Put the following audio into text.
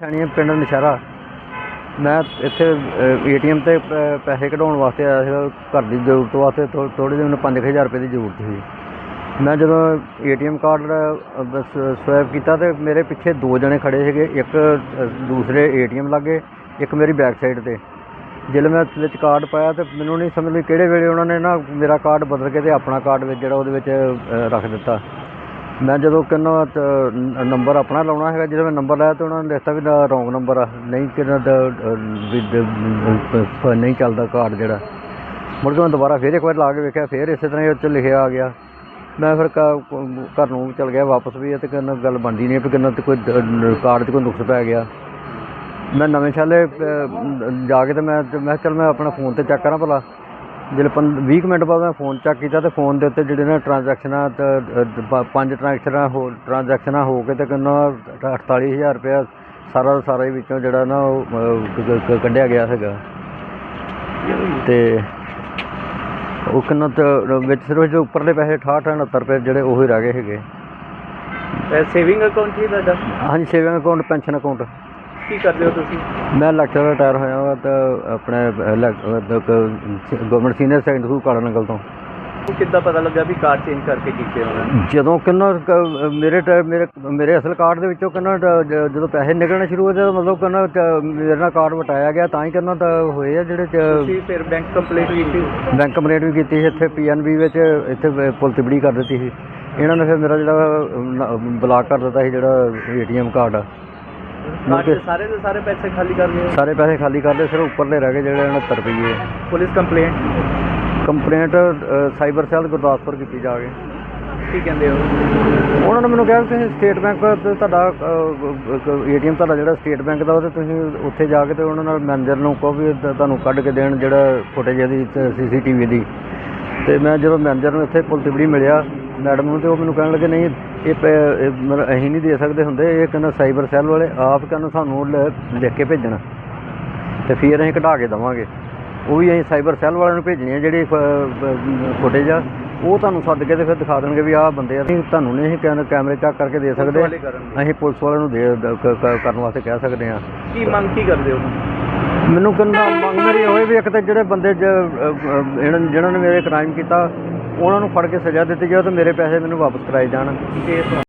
ਸੈਣੀਆਂ ਪਿੰਡ ਨਸ਼ਹਿਰਾ ਮੈਂ ਇੱਥੇ ਏਟੀਐਮ ਤੇ ਪ- ਪੈਸੇ ਕਢਾਉਣ ਵਾਸਤੇ ਆਇਆ ਸੀਗਾ ਘਰ ਦੀ ਜ਼ਰੂਰਤ ਵਾਸਤੇ ਥੋ ਥੋੜ੍ਹੇ ਜਿਹੇ ਮੈਨੂੰ 5000 ਰੁਪਏ ਦੀ ਜ਼ਰੂਰਤ ਸੀ। ਮੈਂ ਜਦੋਂ ਏਟੀਐਮ ਕਾਰਡ ਸਵੈਪ ਕੀਤਾ ਤੇ ਮੇਰੇ ਪਿੱਛੇ ਦੋ ਜਣੇ ਖੜੇ ਸੀਗੇ ਇੱਕ ਅ, ਦੂਸਰੇ ਏਟੀਐਮ ਲਾਗੇ ਇੱਕ ਮੇਰੀ ਬੈਕ ਸਾਈਡ ਤੇ। ਜਦੋਂ ਮੈਂ ਵਿੱਚ ਕਾਰਡ ਪਾਇਆ ਤੇ ਮੈਨੂੰ ਨਹੀਂ ਸਮਝ ਲਈ ਕਿਹੜੇ ਵੇਲੇ ਉਹਨਾਂ ਨੇ ਨਾ ਮੇਰਾ ਕਾਰਡ ਬਦਲ ਕੇ ਤੇ ਆਪਣਾ ਕਾਰਡ ਵਿੱਚ ਜਿਹੜਾ ਉਹਦੇ ਵਿੱਚ ਅ, ਰੱਖ ਦਿੱਤਾ। ਮੈਂ ਜਦੋਂ ਕਿੰਨਾ ਨੰਬਰ ਆਪਣਾ ਲਾਉਣਾ ਹੈਗਾ ਜਦੋਂ ਮੈਂ ਨੰਬਰ ਲਾਇਆ ਤਾਂ ਉਹਨਾਂ ਨੇ ਲਿਖਤਾ ਵੀ ਰੋਂਗ ਨੰਬਰ ਆ, ਨਹੀਂ ਕਿੰਨਾ ਦਾ ਦ- ਨਹੀਂ ਚੱਲਦਾ ਕਾਰਡ ਜਿਹੜਾ। ਮੁੜ ਕੇ ਮੈਂ ਦੁਬਾਰਾ ਫਿਰ ਇੱਕ ਵਾਰ ਲਾ ਕੇ ਵੇਖਿਆ, ਫਿਰ ਇਸੇ ਤਰ੍ਹਾਂ ਹੀ ਉਹ 'ਚ ਲਿਖਿਆ ਆ ਗਿਆ। ਮੈਂ ਫਿਰ ਘ- ਘਰ ਨੂੰ ਚਲ ਗਿਆ ਵਾਪਸ ਵੀ, ਇਹ ਤੇ ਕਿੰਨਾ ਗੱਲ ਬਣਦੀ ਨਹੀਂ ਵੀ ਕਿੰਨਾ ਤੇ ਕੋਈ ਕਾਰਡ 'ਚ ਕੋਈ ਨੁਕਸ ਪੈ ਗਿਆ। ਮੈਂ ਨਵੇਂ ਸ਼ਾਲੇ ਜਾ ਕੇ ਤੇ ਮੈਂ ਮੈਂ ਕਿਹਾ ਚੱਲ ਮੈਂ ਆਪਣਾ ਫੋਨ ਤੇ ਚੈੱਕ ਕਰਾਂ ਭਲਾ। ਜਦੋਂ 20 ਕੁ ਮਿੰਟ ਬਾਅਦ ਮੈਂ ਫੋਨ ਚੈੱਕ ਕੀਤਾ ਤੇ ਫੋਨ ਦੇ ਉੱਤੇ ਜਿਹੜੇ ਨੇ ਟ੍ਰਾਂਜੈਕਸ਼ਨਾਂ ਪੰਜ ਟ੍ਰਾਂਜੈਕਸ਼ਨਾਂ ਹੋ ਟ੍ਰਾਂਜੈਕਸ਼ਨਾਂ ਹੋ ਕੇ ਤੇ ਕਿੰਨਾ 48000 ਰੁਪਇਆ ਸਾਰਾ ਦਾ ਸਾਰਾ ਹੀ ਵਿੱਚੋਂ ਜਿਹੜਾ ਨਾ ਉਹ ਕੱਢਿਆ ਗਿਆ ਹੈਗਾ ਤੇ ਉਹ ਕਿੰਨਾ ਤੇ ਵਿੱਚ ਸਿਰਫ ਜੋ ਉੱਪਰਲੇ ਪੈਸੇ 68 69 ਰੁਪਏ ਜਿਹੜੇ ਉਹ ਹੀ ਰਹਿ ਗਏ ਹੈਗੇ ਸੇਵਿੰਗ ਅਕਾਊਂਟ ਹੀ ਤੁਹਾਡਾ? ਹਾਂਜੀ ਸੇਵਿੰਗ ਅਕਾਊਂਟ ਪੈਨਸ਼ਨ ਅਕਾਊਂਟ ਕੀ ਕਰਦੇ ਹੋ ਤੁਸੀਂ? ਮੈਂ ਲੈਕਚਰਰ ਰਿਟਾਇਰ ਹੋਇਆ ਵਾ ਤਾਂ ਆਪਣੇ ਗਵਰਨਮੈਂਟ ਸੀਨੀਅਰ ਸੈਕੰਡਰੀ ਸਕੂਲ ਕਾਲਾ ਨੰਗਲ ਤੋਂ। ਕਿੱਦਾਂ ਪਤਾ ਲੱਗਾ ਵੀ ਕਾਰਡ ਚੇਂਜ ਕਰਕੇ ਕੀਤੇ ਉਹਨਾਂ ਨੇ? ਜਦੋਂ ਕਿੰਨਾ ਕ- ਮੇਰੇ ਟ- ਮੇਰੇ ਮੇਰੇ ਅਸਲ ਕਾਰਡ ਦੇ ਵਿੱਚੋਂ ਕਿੰਨਾ ਟ- ਜ- ਜਦੋਂ ਪੈਸੇ ਨਿਕਲਣੇ ਸ਼ੁਰੂ ਹੋਏ ਤਾਂ ਮਤਲਬ ਕਿੰਨਾ ਟ- ਮੇਰੇ ਨਾਲ ਕਾਰਡ ਵਟਾਇਆ ਗਿਆ ਤਾਂ ਹੀ ਕਿੰਨਾ ਤਾਂ ਹੋਏ ਆ ਜਿਹੜੇ ਚ- ਤੁਸੀਂ ਫਿਰ ਬੈਂਕ ਕੰਪਲੀਟ ਕੀਤੀ? ਬੈਂਕ ਕੰਪਲੇਂਟ ਵੀ ਕੀਤੀ ਸੀ ਇੱਥੇ ਪੀਐਨਬੀ ਵਿੱਚ ਇੱਥੇ ਬ- ਪੁਲ ਤਿਬੜੀ ਕਰ ਦਿੱਤੀ ਸੀ। ਇਹਨਾਂ ਨੇ ਫਿਰ ਮੇਰਾ ਜਿਹੜਾ ਬਲਾਕ ਕਰ ਦਿੱਤਾ ਸੀ ਜਿਹੜਾ ਏਟੀਐਮ ਕਾਰਡ ਆ ਮੁੜ ਕੇ ਸਾਰੇ ਦੇ ਸਾਰੇ ਪੈਸੇ ਖਾਲੀ ਕਰ ਲਏ। ਸਾਰੇ ਪੈਸੇ ਖਾਲੀ ਕਰਦੇ ਸਿਰਫ ਉੱਪਰਲੇ ਰਹਿ ਗਏ ਜਿਹੜੇ 69 ਰੁਪਏ police complaint? Complaint cyber cell Gurdaspur ਕੀਤੀ ਜਾ ਕੇ ਕੀ ਕਹਿੰਦੇ ਹੋ? ਉਹਨਾਂ ਨੇ ਮੈਨੂੰ ਕਿਹਾ ਵੀ ਤੁਸੀਂ ਸਟੇਟ ਬੈਂਕ ਤੁਹਾਡਾ ਏਟੀਐਮ ਤੁਹਾਡਾ ਜਿਹੜਾ ਸਟੇਟ ਬੈਂਕ ਦਾ ਉਹ ਤੇ ਤੁਸੀਂ ਉੱਥੇ ਜਾ ਕੇ ਤੇ ਉਹਨਾਂ ਨਾਲ ਮੈਨੇਜਰ ਨੂੰ ਕਹੋ ਵੀ ਤੁਹਾਨੂੰ ਕੱਢ ਕੇ ਦੇਣ ਜਿਹੜਾ ਫੁਟੇਜ ਇਹਦੀ ਸੀਸੀਟੀਵੀ ਦੀ। ਤੇ ਮੈਂ ਜਦੋਂ ਮੈਨੇਜਰ ਨੂੰ ਇੱਥੇ ਪੁਲ ਤਿਬੜੀ ਮਿਲਿਆ ਮੈਡਮ ਨੂੰ ਤੇ ਉਹ ਮੈਨੂੰ ਕਹਿਣ ਲੱਗੇ ਨਹੀਂ ਇਹ ਪ- ਇਹ ਮਤਲਬ ਅਸੀਂ ਨਹੀਂ ਦੇ ਸਕਦੇ ਹੁੰਦੇ ਇਹ ਕਹਿੰਦਾ ਸਾਈਬਰ ਸੈੱਲ ਵਾਲੇ ਆਪ ਕਹਿੰਦਾ ਸਾਨੂੰ ਲ- ਲਿਖ ਕੇ ਭੇਜਣਾ। ਤੇ ਫਿਰ ਅਸੀਂ ਕਢਾ ਕੇ ਦੇਵਾਂਗੇ। ਉਹ ਵੀ ਅਸੀਂ ਸਾਈਬਰ ਸੈੱਲ ਵਾਲਿਆਂ ਨੂੰ ਭੇਜਣੀ ਹੈ ਜਿਹੜੀ ਫੁਟੇਜ ਆ ਉਹ ਤੁਹਾਨੂੰ ਸੱਦ ਕੇ ਤੇ ਫਿਰ ਦਿਖਾ ਦੇਣਗੇ ਵੀ ਆਹ ਬੰਦੇ ਆ। ਅਸੀਂ ਤੁਹਾਨੂੰ ਨਹੀਂ ਅਸੀਂ ਕੈਮ- ਕੈਮਰੇ ਚੈੱਕ ਕਰਕੇ ਦੇ ਸਕਦੇ। ਵਾਲੇ ਕਰਨਗੇ ਅਸੀਂ ਪੁਲਿਸ ਵਾਲਿਆਂ ਨੂੰ ਦੇ ਦ- ਕ- ਕ- ਕਰਨ ਵਾਸਤੇ ਕਹਿ ਸਕਦੇ ਹਾਂ ਕੀ ਮੰਗ ਕੀ ਕਰਦੇ ਹੋ? ਮੈਨੂੰ ਕਹਿੰਦਾ ਮੰਗ ਮੇਰੀ ਹੋਏ ਵੀ ਇੱਕ ਤਾਂ ਜਿਹੜੇ ਬੰਦੇ ਜ- ਅ, ਅ, ਇਹਨਾਂ ਜਿਹਨਾਂ ਨੇ ਮੇਰੇ ਕ੍ਰਾਈਮ ਕੀਤਾ ਉਹਨਾਂ ਨੂੰ ਫੜ ਕੇ ਸਜ਼ਾ ਦਿੱਤੀ ਜਾਵੇ ਤੇ ਮੇਰੇ ਪੈਸੇ ਮੈਨੂੰ ਵਾਪਸ ਕਰਾਏ ਜਾਣ। ਕੇਸ